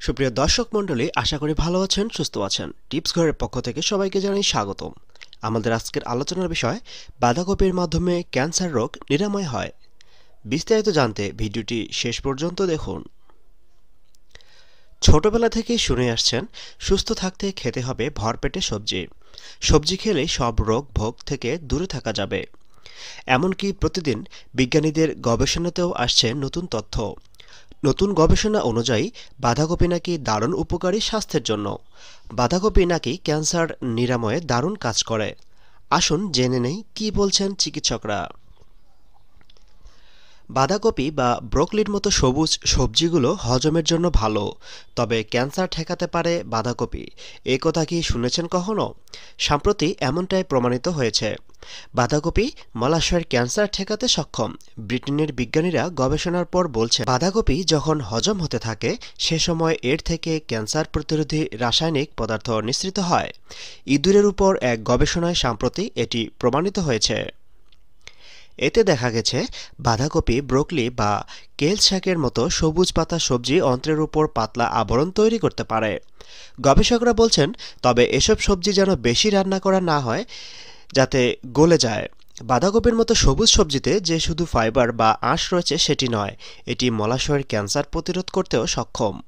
সুপ্রিয় দর্শক মণ্ডলী, আশা করি ভালো আছেন, সুস্থ আছেন। টিপস ঘরের পক্ষ থেকে সবাইকে জানাই স্বাগতম। আমাদের আজকের আলোচনার বিষয়, বাঁধাকপির মাধ্যমে ক্যান্সার রোগ নিরাময় হয়। বিস্তারিত জানতে ভিডিওটি শেষ পর্যন্ত দেখুন। ছোটবেলা থেকে শুনে আসছেন, সুস্থ থাকতে খেতে হবে ভরপেটে সবজি। সবজি খেলে সব রোগ ভোগ থেকে দূরে থাকা যাবে। এমনকি প্রতিদিন বিজ্ঞানীদের গবেষণাতেও আসছে নতুন তথ্য। নতুন গবেষণা অনুযায়ী বাঁধাকপি নাকি দারুণ উপকারী স্বাস্থ্যের জন্য? বাঁধাকপি নাকি ক্যান্সার নিরাময়ে দারুণ কাজ করে? আসুন জেনে নেই কি বলছেন চিকিৎসকরা। বাঁধাকপি বা ব্রোকলির মতো সবুজ সবজিগুলো হজমের জন্য ভালো, তবে ক্যান্সার ঠেকাতে পারে বাঁধাকপি। এ কথা কি শুনেছেন কখনো? সম্প্রতি এমনটাই প্রমাণিত হয়েছে। বাঁধাকপি মলাশয়ের ক্যান্সার ঠেকাতে সক্ষম। ব্রিটেনের বিজ্ঞানীরা গবেষণার পর বলছে বাঁধাকপি যখন হজম হতে থাকে, সে সময় এর থেকে ক্যান্সার প্রতিরোধী রাসায়নিক পদার্থ নিঃসৃত হয়। ইঁদুরের উপর এক গবেষণায় সম্প্রতি এটি প্রমাণিত হয়েছে। এতে দেখা গেছে, বাঁধাকপি, ব্রোকলি বা কেল শাকের মতো সবুজ পাতা সবজি অন্ত্রের উপর পাতলা আবরণ তৈরি করতে পারে। গবেষকরা বলছেন, তবে এসব সবজি যেন বেশি রান্না করা না হয় যাতে গলে যায়। বাঁধাকপির মতো সবুজ সবজিতে যে শুধু ফাইবার বা আঁশ রয়েছে সেটি নয়, এটি মলাশয়ের ক্যান্সার প্রতিরোধ করতেও সক্ষম।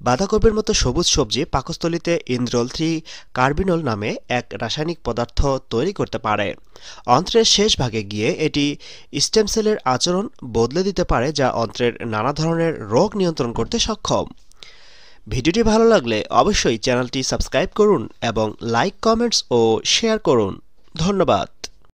বাঁধাকপির মতো সবুজ সবজি পাকস্থলিতে ইন্দ্রল থ্রি কার্বিনল নামে এক রাসায়নিক পদার্থ তৈরি করতে পারে। অন্ত্রের শেষ ভাগে গিয়ে এটি স্টেম সেলের আচরণ বদলে দিতে পারে, যা অন্ত্রের নানা ধরনের রোগ নিয়ন্ত্রণ করতে সক্ষম। ভিডিওটি ভালো লাগলে অবশ্যই চ্যানেলটি সাবস্ক্রাইব করুন এবং লাইক কমেন্টস ও শেয়ার করুন। ধন্যবাদ।